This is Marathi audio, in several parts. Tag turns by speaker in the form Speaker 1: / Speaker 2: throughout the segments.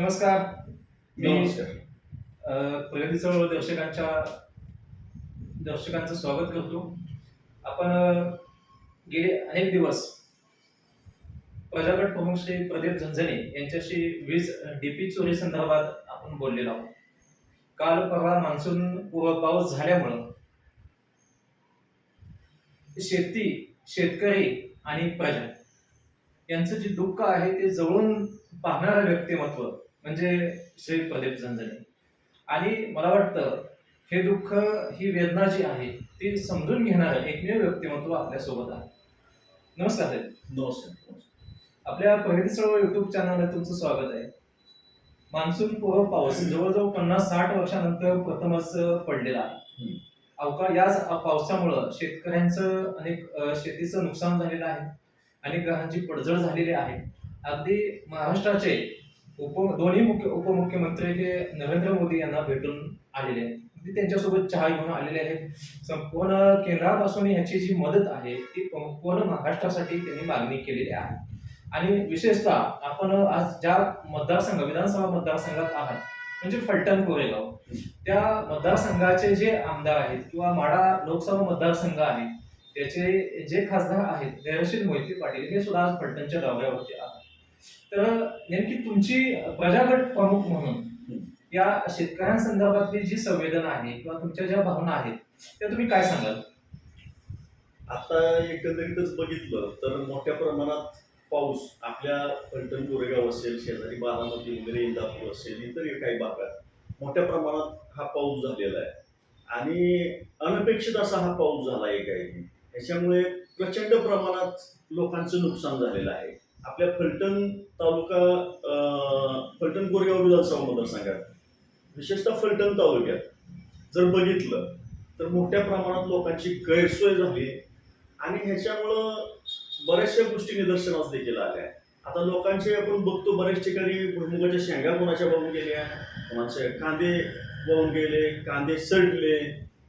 Speaker 1: नमस्कार. मी प्रगती चळवळ दर्शकांच्या दर्शकांचं स्वागत करतो. आपण गेले अनेक दिवस प्रजागट प्रमुख श्री प्रदीप झंझणे यांच्याशी वीज डीपी चोरी संदर्भात आपण बोललेलो आहोत. काल परवा मान्सून पूर्व पाऊस झाल्यामुळं शेती शेतकरी आणि प्रजा यांचं जे दुःख आहे ते जवळून पाहणारं व्यक्तिमत्व म्हणजे श्री प्रदीप झंझणे आणि मला वाटतं हे दुःख ही वेदना जी आहे ती समजून घेणारं एकमेव व्यक्तिमत्व आपल्यासोबत आहे. नमस्कार साहेब.
Speaker 2: नमस्कार
Speaker 1: आपल्या प्रगती चळवळ युट्यूब चॅनलला तुमचं स्वागत आहे. मान्सून पूर्व पाऊस जवळजवळ पन्नास साठ वर्षानंतर प्रथमच पडलेला आहे. अवकाळ याच पावसामुळं शेतकऱ्यांचं अनेक शेतीचं नुकसान झालेलं आहे. अनेक घरांची पडझड झालेली आहे. अगदी महाराष्ट्राचे उप दोन्ही मुख्य उपमुख्यमंत्री हे नरेंद्र मोदी यांना भेटून आलेले आहेत ते त्यांच्यासोबत चहा घेऊन आलेले आहेत. संपूर्ण केंद्रापासून ह्याची जी मदत आहे ती पूर्ण महाराष्ट्रासाठी त्यांनी मागणी केलेली आहे. आणि विशेषतः आपण आज ज्या मतदारसंघ विधानसभा मतदारसंघात आहात म्हणजे फलटण कोरेगाव त्या मतदारसंघाचे जे आमदार आहेत किंवा माडा लोकसभा मतदारसंघ आहे त्याचे जे खासदार आहेत धैर्यशील मोहिते पाटील हे सुद्धा आज फलटणच्या दौऱ्यावरती आहेत. तर नेमकी तुमची प्रजागट प्रमुख म्हणून या शेतकऱ्यांसंदर्भातली जी संवेदना आहे किंवा तुमच्या ज्या भावना आहेत त्या तुम्ही काय सांगाल?
Speaker 2: आता एकंदरीतच बघितलं तर मोठ्या प्रमाणात पाऊस आपल्या फलटण कोरेगाव असेल शेजारी बारामती वगैरे इंदापूर असेल इतर काही भागात मोठ्या प्रमाणात हा पाऊस झालेला आहे. आणि अनपेक्षित असा हा पाऊस झाला आहे काही याच्यामुळे प्रचंड प्रमाणात लोकांचं नुकसान झालेलं आहे. आपल्या फलटण तालुका फलटण कोरेगाव विधानसभा मतदारसंघात विशेषतः फलटण तालुक्यात जर बघितलं तर मोठ्या प्रमाणात लोकांची गैरसोय झाली आणि ह्याच्यामुळं बऱ्याचशा गोष्टी निदर्शनास देखील आल्या आता लोकांचे आपण बघतो बऱ्याच ठिकाणी भुईमुगाच्या शेंगा कोणाच्या वाहून गेल्या कोणाचे कांदे वाहून गेले कांदे सडले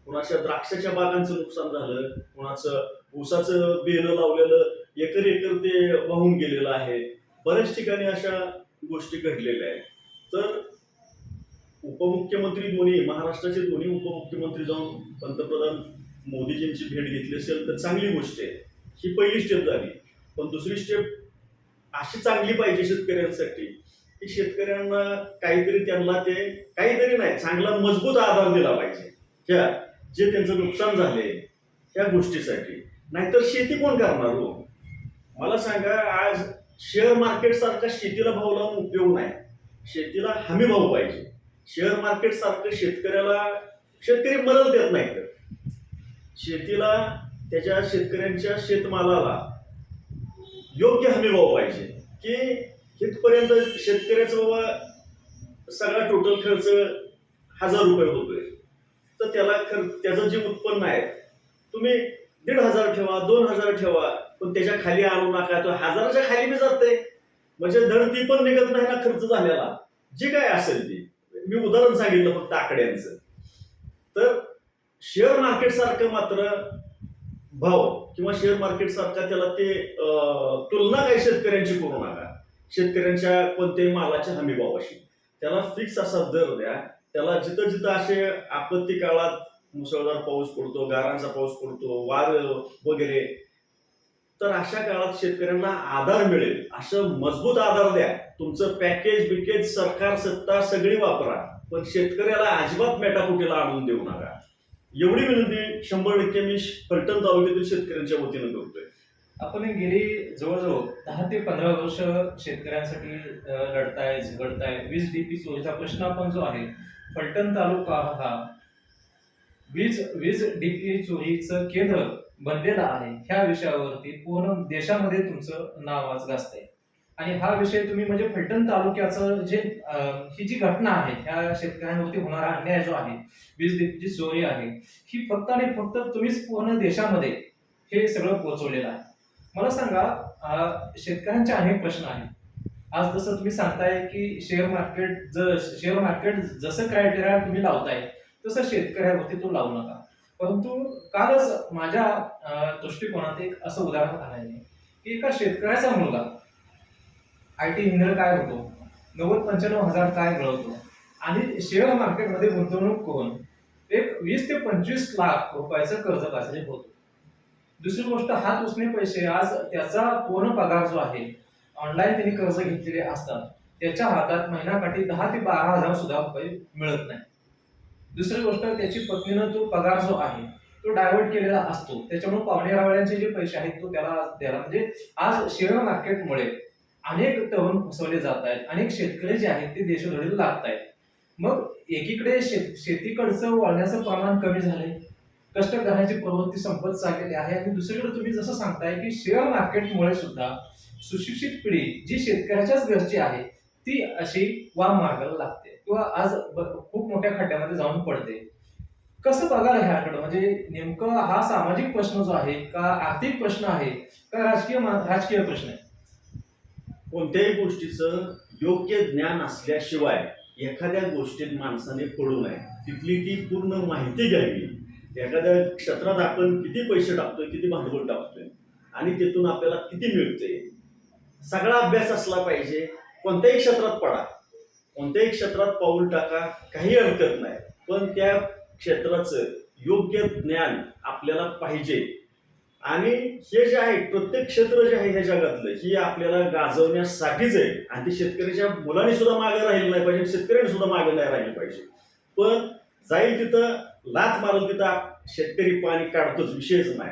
Speaker 2: कोणाच्या द्राक्षाच्या बागांचं नुकसान झालं कोणाचं ऊसाचं बेलं लावलेलं एकर एकर ते वाहून गेलेलं आहे. बऱ्याच ठिकाणी अशा गोष्टी घडलेल्या आहेत. तर उपमुख्यमंत्री दोन्ही महाराष्ट्राचे दोन्ही उपमुख्यमंत्री जाऊन पंतप्रधान मोदीजींची भेट घेतली असेल तर चांगली गोष्ट आहे. ही पहिली स्टेप झाली. पण दुसरी स्टेप अशी चांगली पाहिजे शेतकऱ्यांसाठी की शेतकऱ्यांना काहीतरी त्यांना ते काहीतरी नाही चांगला मजबूत आधार दिला पाहिजे. ह्या जे त्यांचं नुकसान झाले ह्या गोष्टीसाठी. नाहीतर शेती कोण करणार हो? मला सांगा आज शेअर मार्केट सारखा शेतीला भाव लावून उपयोग नाही. शेतीला हमी भाव पाहिजे. शेअर मार्केट सारखं शेतकऱ्याला शेतकरी मदत देत नाही तर. शेतीला त्याच्या शेतकऱ्यांच्या शेतमालाला योग्य हमी भाव पाहिजे. की इथपर्यंत शेतकऱ्याचा बाबा सगळा टोटल खर्च हजार रुपये होतोय. तर त्याला खर्च त्याचं जे उत्पन्न आहे तुम्ही दीड हजार ठेवा दोन हजार ठेवा पण त्याच्याखाली आणू नका तो हजाराच्या खाली बी जाते म्हणजे धड ती पण निघत नाही ना खर्च झालेला. जे काय असेल ती. मी उदाहरण सांगितलं फक्त आकड्यांचं. तर शेअर मार्केट सारखं मात्र भाव किंवा शेअर मार्केट सारखा त्याला ते तुलना काही शेतकऱ्यांची करू नका. शेतकऱ्यांच्या कोणत्याही मालाच्या हमी भावाशी त्याला फिक्स असा दर द्या. त्याला जिथं जिथं असे आपत्ती काळात मुसळधार पाऊस पडतो गारांचा पाऊस पडतो वार वगैरे तर अशा काळात शेतकऱ्यांना आधार मिळेल. असं मजबूत आधार द्या. तुमचं पॅकेज बिकेज सरकार सत्ता सगळी वापरा. पण शेतकऱ्याला अजिबात मेटाकुटीला आणून देऊ नका. एवढी विनंती शंभर टक्के मी फलटण तालुक्यातील शेतकऱ्यांच्या वतीनं करतोय.
Speaker 1: आपण गेली जवळजवळ दहा ते पंधरा वर्ष शेतकऱ्यांसाठी लढताय झगडताय. वीज डीपी चोरीचा प्रश्न आपण जो आहे फलटण तालुका हा वीज वीज डीपी चोरीचं केंद्र बनलेला आहे ह्या विषयावरती पूर्ण देशामध्ये तुमचं नाव आज गाजतंय. आणि हा विषय तुम्ही म्हणजे फलटण तालुक्याचं जे ही जी घटना आहे ह्या शेतकऱ्यांवरती होणारा अन्याय जो आहे वीज जी चोरी आहे ही फक्त आणि फक्त तुम्हीच पूर्ण देशामध्ये हे सगळं पोहोचवलेलं आहे. मला सांगा शेतकऱ्यांचे अनेक प्रश्न आहेत. आज जसं तुम्ही सांगताय की शेअर मार्केट जर शेअर मार्केट जसं क्रायटेरिया तुम्ही लावताय तसं शेतकऱ्यावरती तो लावू नका. परंतु कालच माझ्या दृष्टिकोनात एक असं उदाहरण आलं की एका शेतकऱ्याचा मुलगा आय टी इंजिनियर काय होतो? नव्वद पंच्याण्णव हजार काय मिळवतो आणि शेअर मार्केटमध्ये गुंतवणूक करून एक वीस ते पंचवीस लाख रुपयाचं कर्ज बाजारी होतो. दुसरी गोष्ट हात उसने पैसे आज त्याचा पूर्ण पगार जो आहे ऑनलाईन त्यांनी कर्ज घेतलेले असतात. त्याच्या हातात महिनाकाठी दहा ते बारा हजार सुद्धा रुपये मिळत नाही. दुसरी गोष्ट त्याची पत्नीनं तो पगार जो आहे तो डायव्हर्ट केलेला असतो. त्याच्यामुळे पावणे रावळ्यांचे जे पैसे आहेत तो त्याला द्यायला म्हणजे आज शेअर मार्केटमुळे अनेक तरुण फसवले जात आहेत. अनेक शेतकरी जे आहेत ते देशोधडीला लागत आहेत मग एकीकडे शेत शेतीकडचं वळण्याचं प्रमाण कमी झालंय. कष्ट करण्याची प्रवृत्ती संपत चाललेली आहे. आणि दुसरीकडे तुम्ही जसं सांगताय की शेअर मार्केटमुळे सुद्धा सुशिक्षित पिढी जी शेतकऱ्याच्याच घरची आहे ती अशी वाम मार्गाला लागते. किंवा आज ब- खूप मोठ्या खड्ड्यामध्ये जाऊन पडते. कसं बघायला ह्याकडं? म्हणजे नेमकं हा सामाजिक प्रश्न जो आहे का आर्थिक प्रश्न आहे का राजकीय मा- राजकीय प्रश्न आहे?
Speaker 2: कोणत्याही गोष्टीचं योग्य ज्ञान असल्याशिवाय एखाद्या गोष्टीत माणसाने पडू नये. तिथली ती पूर्ण माहिती घ्यावी. एखाद्या क्षेत्रात आपण किती पैसे टाकतोय किती भांडवल टाकतोय आणि तिथून आपल्याला किती मिळते सगळा अभ्यास असला पाहिजे. कोणत्याही क्षेत्रात पडा. कोणत्याही क्षेत्रात पाऊल टाका काही हरकत नाही. पण त्या क्षेत्राचं योग्य ज्ञान आपल्याला पाहिजे. आणि हे जे आहे प्रत्येक क्षेत्र जे आहे ह्या जगातलं ही आपल्याला गाजवण्यासाठीच आहे. आणि ते शेतकऱ्याच्या मुलांनी सुद्धा मागे राहिलं नाही पाहिजे शेतकऱ्यांनी सुद्धा मागे नाही राहिलं पाहिजे. पण जाईल तिथं लात मारल तिथं शेतकरी पाणी काढतोच विषयच नाही.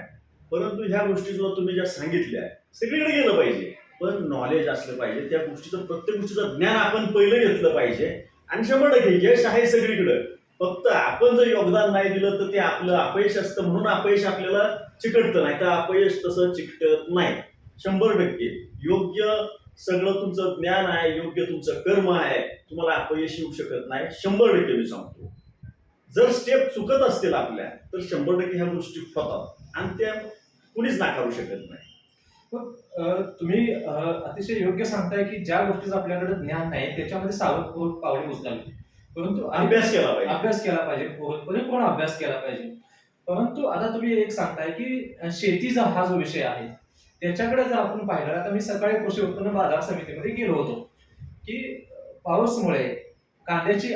Speaker 2: परंतु ह्या गोष्टी सुद्धा तुम्ही ज्या सांगितल्या सगळीकडे गेलं पाहिजे. पण नॉलेज असलं पाहिजे. त्या गोष्टीचं प्रत्येक गोष्टीचं ज्ञान आपण पहिलं घेतलं पाहिजे. आणि शंभर टक्के यश आहे सगळीकडं. फक्त आपण जर योगदान नाही दिलं तर ते आपलं अपयश असतं म्हणून अपयश आपल्याला चिकटतं. नाही तर अपयश तसं चिकटत नाही. शंभर टक्के. योग्य सगळं तुमचं ज्ञान आहे योग्य तुमचं कर्म आहे तुम्हाला अपयश येऊ शकत नाही. शंभर टक्के मी सांगतो. जर स्टेप चुकत असतील आपल्या तर शंभर टक्के ह्या गोष्टी होतात. आणि त्या कुणीच नाकारू शकत नाही.
Speaker 1: तुम्ही अतिशय योग्य सांगताय की ज्या गोष्टीचं आपल्याकडे ज्ञान नाही त्याच्यामध्ये सावध पावले उचलावी. परंतु
Speaker 2: अभ्यास केला पाहिजे.
Speaker 1: अभ्यास केला पाहिजे. पूर्ण- परिपूर्ण अभ्यास केला पाहिजे? परंतु आता तुम्ही एक सांगताय की शेतीचा हा जो विषय आहे त्याच्याकडे जर आपण पाहिलं आता मी सकाळी कृषी उत्पन्न बाजार समितीमध्ये गेलो होतो की पाऊसमुळे कांद्याची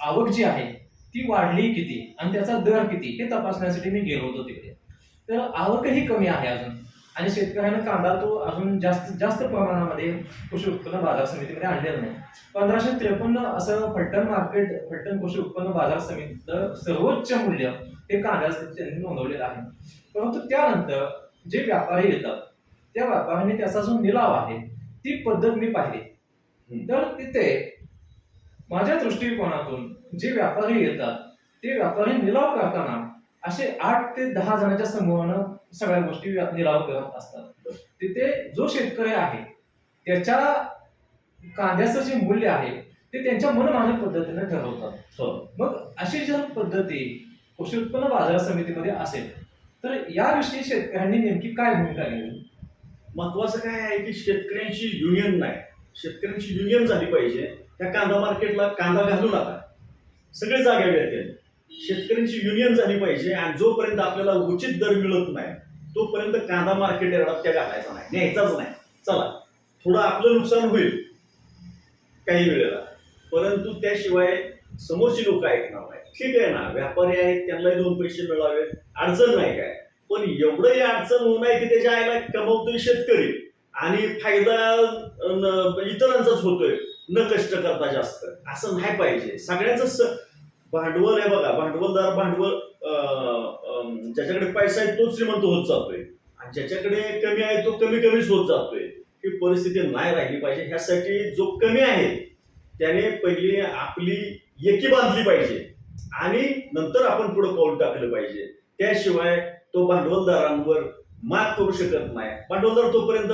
Speaker 1: आवक जी आहे ती वाढली किती? आणि त्याचा दर किती? हे तपासण्यासाठी मी गेलो होतो तिकडे. तर आवकही कमी आहे अजून. आणि शेतकऱ्यानं कांदा तो अजून जास्त जास्त प्रमाणामध्ये कृषी उत्पन्न बाजार समितीमध्ये आणलेला नाही. पंधराशे त्रेपन्न असं फलटण मार्केट फलटण कृषी उत्पन्न बाजार समितीचं सर्वोच्च मूल्य हे कांद्याचं त्यांनी नोंदवलेलं आहे. परंतु त्यानंतर जे व्यापारी येतात त्या व्यापाऱ्यांनी त्याचा जो निलाव आहे ती पद्धत मी पाहिली. तर तिथे माझ्या दृष्टिकोनातून जे व्यापारी येतात ते व्यापारी निलाव करताना असे आठ ते दहा जणांच्या समूहानं सगळ्या गोष्टी निलाव करत असतात. तिथे जो शेतकरी आहे त्याच्या कांद्याचं जे मूल्य आहे ते त्यांच्या मनमानी पद्धतीने ठरवतात.
Speaker 2: हो.
Speaker 1: मग अशी जर पद्धती कृषी उत्पन्न बाजार समितीमध्ये असेल तर याविषयी शेतकऱ्यांनी नेमकी काय भूमिका घ्यावी
Speaker 2: महत्वाचं काय आहे की शेतकऱ्यांची युनियन नाही. शेतकऱ्यांची युनियन झाली पाहिजे. त्या कांदा मार्केटला कांदा घालू नका. सगळे जागे येतील शेतकऱ्यांची युनियन झाली पाहिजे आणि जोपर्यंत आपल्याला उचित दर मिळत नाही तोपर्यंत कांदा मार्केट यार्डात त्या घालायचा नाही न्यायचाच नाही. चला थोडं आपलं नुकसान होईल काही वेळेला. परंतु त्याशिवाय समोरची लोक ऐकणार नाही ठीक आहे ना व्यापारी आहेत त्यांनाही दोन पैसे मिळावे अडचण नाही काय. पण एवढंही अडचण होऊ नये की त्याच्या आईला कमवतोय शेतकरी आणि फायदा न- इतरांचाच होतोय न कष्ट करता जास्त. असं नाही पाहिजे. सगळ्यांचं स- भांडवल आहे बघा भांडवलदार भांडवल अं, ज्याच्याकडे पैसा आहे तो श्रीमंत होत जातोय. आणि ज्याच्याकडे कमी आहे तो कमी कमीच होत जातोय. ही परिस्थिती नाही राहिली पाहिजे. ह्यासाठी जो कमी आहे त्याने पहिली आपली एकी बांधली पाहिजे. आणि नंतर आपण पुढे पाऊल टाकलं पाहिजे. त्याशिवाय तो भांडवलदारांवर मात करू शकत नाही. भांडवलदार तोपर्यंत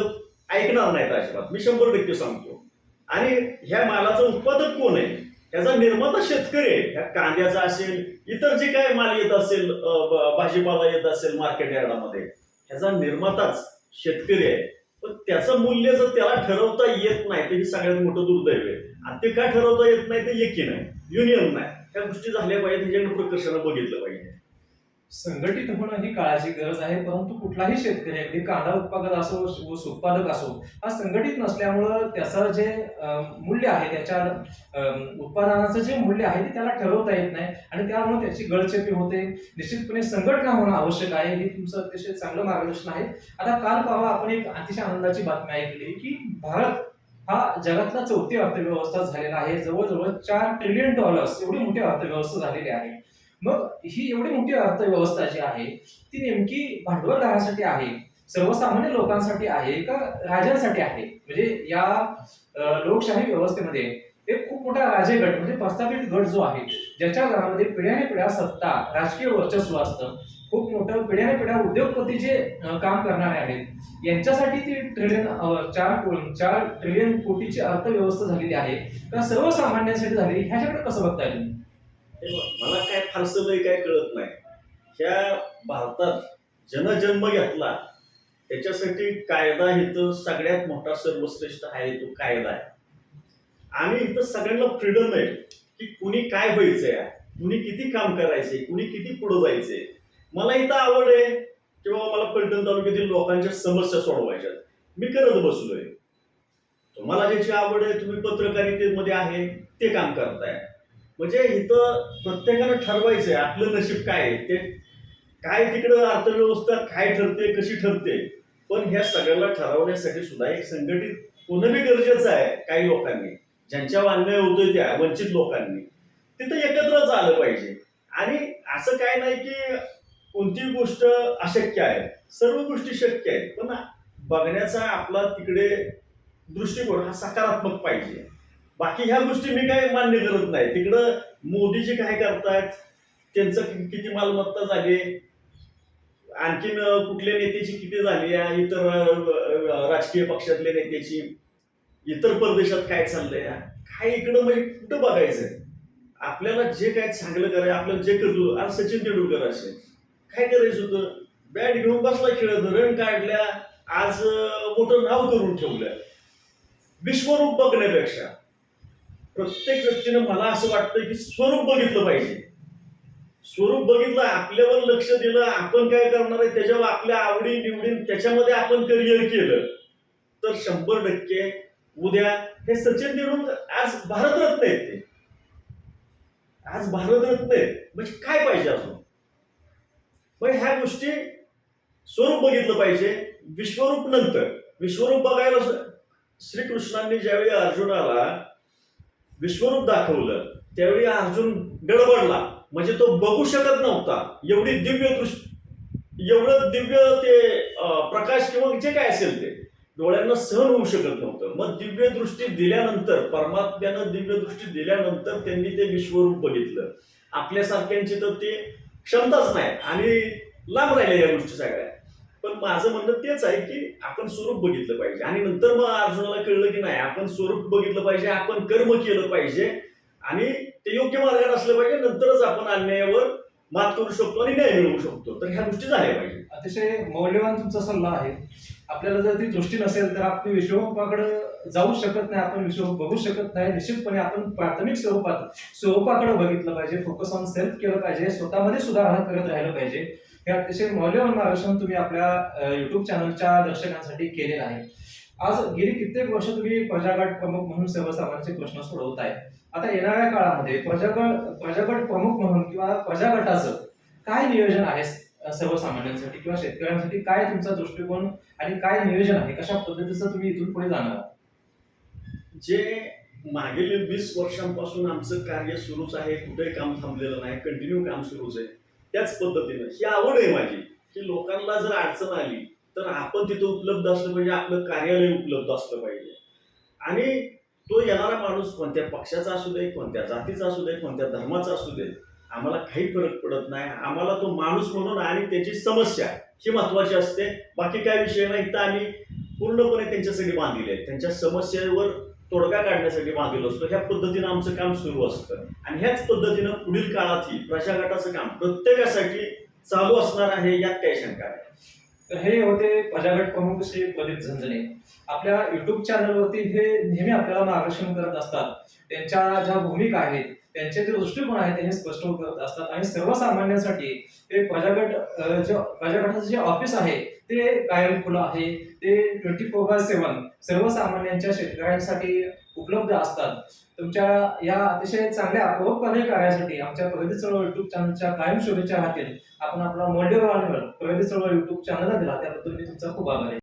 Speaker 2: ऐकणार नाहीत अजिबात. मी शंभर टक्के सांगतो. आणि ह्या मालाचं उत्पादक कोण आहे? ह्याचा निर्माता शेतकरी आहे. ह्या कांद्याचा असेल इतर जे काय माल येत असेल भाजीपाला येत असेल मार्केट यार्डामध्ये ह्याचा निर्माताच शेतकरी आहे. पण त्याचं मूल्य जर त्याला ठरवता येत नाही तर हे सगळ्यात मोठं दुर्दैव आहे. आणि ते काय ठरवता येत नाही ते एकी नाही युनियन नाही. त्या गोष्टी झाल्या पाहिजे त्याच्याकडे प्रकर्षानं बघितलं पाहिजे.
Speaker 1: संघटित होणं ही काळाची गरज आहे परंतु कुठलाही शेतकरी अगदी कांदा उत्पादक असो ऊस उत्पादक असो हा संघटित नसल्यामुळं त्याचं जे मूल्य आहे त्याच्या उत्पादनाचं जे मूल्य आहे ते त्याला ठरवता येत नाही आणि त्यामुळे त्याची गळचेपी होते. निश्चितपणे संघटना होणं आवश्यक आहे हे तुमचं अतिशय चांगलं मार्गदर्शन आहे. आता काल परवा आपण एक अतिशय आनंदाची बातमी ऐकली की भारत हा जगातला चौथी अर्थव्यवस्था झालेला आहे. जवळजवळ चार ट्रिलियन डॉलर्स एवढी मोठी अर्थव्यवस्था झालेली आहे. मग ही एवढी मोठी अर्थव्यवस्था जी आहे ती नेमकी भांडवलदारासाठी आहे सर्वसामान्य लोकांसाठी आहे का राजांसाठी आहे? म्हणजे या लोकशाही व्यवस्थेमध्ये एक खूप मोठा राजेगट म्हणजे प्रस्थापित गट जो आहे ज्याच्या घरामध्ये पिढ्याने पिढ्या सत्ता राजकीय वर्चस्व असतं. खूप मोठं पिढ्याने पिढ्या उद्योगपती जे काम करणारे आहेत यांच्यासाठी ती ट्रिलियन चार चार ट्रिलियन कोटीची अर्थव्यवस्था झालेली आहे. का सर्वसामान्यांसाठी झाली ह्याच्याकडे कसं
Speaker 2: बघता येईल? मला काय फारसं लय काय कळत नाही. ह्या भारतात जनजन्म घेतला त्याच्यासाठी कायदा इथं सगळ्यात मोठा सर्वश्रेष्ठ आहे तो कायदा आहे. आणि इथं सगळ्यांना फ्रीडम आहे की कुणी काय व्हायचंय कुणी किती काम करायचंय कुणी किती पुढं जायचंय. मला इथं आवड आहे की बाबा मला पर्यटन तालुक्यातील लोकांच्या समस्या सोडवायच्या. मी करत बसलोय. तुम्हाला ज्याची आवड आहे तुम्ही पत्रकारितेमध्ये आहे ते काम करताय. म्हणजे इथं प्रत्येकानं ठरवायचंय आपलं नशीब काय आहे? ते काय तिकडं अर्थव्यवस्था काय ठरते कशी ठरते? पण ह्या सगळ्याला ठरवण्यासाठी सुद्धा एक संघटित होणं बी गरजेचं आहे काही लोकांनी. ज्यांच्या अन्याय होतोय त्या वंचित लोकांनी. तिथं एकत्रच आलं पाहिजे. आणि असं काय नाही की कोणतीही गोष्ट अशक्य आहे. सर्व गोष्टी शक्य आहेत. पण बघण्याचा आपला तिकडे दृष्टिकोन हा सकारात्मक पाहिजे. बाकी ह्या गोष्टी मी काय मान्य करत नाही. तिकडं मोदीजी काय करतायत त्यांचं किती मालमत्ता झाली आणखीन कुठल्या नेत्याची किती झाली आहे इतर राजकीय पक्षातल्या नेत्याची इतर परदेशात काय चाललंय काय इकडं म्हणजे कुठं बघायचंय? आपल्याला जे काय चांगलं करायचं आपल्याला जे करतो आज सचिन तेंडुलकर असेल काय करायचं होतं? बॅट घेऊन बसला खेळत रन काढल्या आज मोठं नाव करून ठेवलं. विश्वरूप बघण्यापेक्षा. प्रत्येक व्यक्तीनं मला असं वाटतं की स्वरूप बघितलं पाहिजे. स्वरूप बघितलं आपल्यावर लक्ष दिलं आपण काय करणार आहे त्याच्यावर आपल्या आवडी निवडी त्याच्यामध्ये आपण करिअर केलं. तर शंभर टक्के उद्या हे सचिन तेंडुलकर आज भारतरत्न आहेत ते. आज भारतरत्न आहेत. म्हणजे काय पाहिजे अजून? मग ह्या गोष्टी स्वरूप बघितलं पाहिजे विश्वरूप नंतर. विश्वरूप बघायला श्रीकृष्णांनी ज्यावेळी अर्जुनाला विश्वरूप दाखवलं. त्यावेळी अर्जुन गडबडला. म्हणजे तो बघू शकत नव्हता. एवढी दिव्य दृष्टी एवढं दिव्य ते प्रकाश किंवा जे काय असेल ते डोळ्यांना सहन होऊ शकत नव्हतं. मग दिव्य दृष्टी दिल्यानंतर परमात्म्यानं दिव्य दृष्टी दिल्यानंतर त्यांनी ते विश्वरूप बघितलं. आपल्यासारख्यांची तर ते क्षमताच नाही. आणि लांब राहिले या गोष्टी सगळ्या. पण माझं म्हणणं तेच आहे की आपण स्वरूप बघितलं पाहिजे. आणि नंतर मग अर्जुनाला कळलं की नाही आपण स्वरूप बघितलं पाहिजे आपण कर्म केलं पाहिजे. आणि ते योग्य मार्गात असलं पाहिजे नंतरच आपण अन्यायावर मात करू शकतो आणि न्याय मिळवू शकतो. तर ह्या गोष्टी झाल्या पाहिजे.
Speaker 1: अतिशय मौल्यवान तुमचा सल्ला आहे. आपल्याला जर ती दृष्टी नसेल तर आपण विश्वरूपाकडे जाऊ शकत नाही आपण विश्वरूप बघू शकत नाही. निश्चितपणे आपण प्राथमिक स्वरूपात स्वरूपाकडे बघितलं पाहिजे. फोकस ऑन सेल्फ केलं पाहिजे. स्वतःमध्ये सुधारणा करत राहिलं पाहिजे. हे अतिशय मौल्यवान मार्गदर्शन तुम्ही आपल्या युट्यूब चॅनलच्या दर्शकांसाठी केलेलं आहे. आज गेली कित्येक वर्ष तुम्ही प्रजागट प्रमुख म्हणून सर्वसामान्यांचे प्रश्न सोडवत आहे आता येणाऱ्या काळामध्ये प्रजागट प्रजागट प्रमुख म्हणून किंवा प्रजागटाचं काय नियोजन आहे सर्वसामान्यांसाठी किंवा शेतकऱ्यांसाठी? काय तुमचा दृष्टिकोन आणि काय नियोजन आहे? कशा पद्धतीचं तुम्ही इथून पुढे जाणार
Speaker 2: जे मागील वीस वर्षांपासून आमचं कार्य सुरूच आहे कुठेही काम थांबलेलं नाही कंटिन्यू काम सुरूच आहे. त्याच पद्धतीनं. ही आवड आहे माझी की लोकांना जर अडचण आली तर आपण तिथं उपलब्ध असलं पाहिजे आपलं कार्यालय उपलब्ध असलं पाहिजे. आणि तो येणारा माणूस कोणत्या पक्षाचा असू दे कोणत्या जातीचा असू दे कोणत्या धर्माचा असू दे आम्हाला काही फरक पडत नाही. आम्हाला तो माणूस म्हणून आणि त्याची समस्या ही महत्वाची असते. बाकी काय विषय नाही. तर आम्ही पूर्णपणे त्यांच्यासाठी बांधलेले आहेत. त्यांच्या समस्येवर तोडगा काढण्यासाठी मागील असतो. ह्या पद्धतीनं आमचं काम सुरू असतं. आणि ह्याच पद्धतीनं पुढील काळातही प्रजागटाचं काम प्रत्येकासाठी चालू असणार आहे यात काही शंका नाही.
Speaker 1: तर हे होते प्रजागट प्रमुख श्री प्रदीप झंझणे. आपल्या युट्यूब चॅनलवरती हे नेहमी आपल्याला मार्गदर्शन करत असतात. त्यांच्या ज्या भूमिका आहेत त्यांचे जे दृष्टिकोन आहे त्यांनी स्पष्ट करत असतात. आणि सर्वसामान्यांसाठी ते प्रजागट जे प्रजागटाचं जे ऑफिस आहे ते कायम खुलं आहे. ते ट्वेंटी फोर बाय सेवन सर्वसामान्यांच्या शेतकऱ्यांसाठी उपलब्ध असतात. तुमच्या या अतिशय चांगल्या परोपकारी कार्यासाठी आमच्या प्रगती चळवळ युट्यूब चॅनलच्या कायम शुभेच्छा राहतील. आपण आपला मॉडेल प्रगती चळवळ युट्यूब चॅनलला दिला त्याबद्दल मी तुमचा खूप आभार आहे.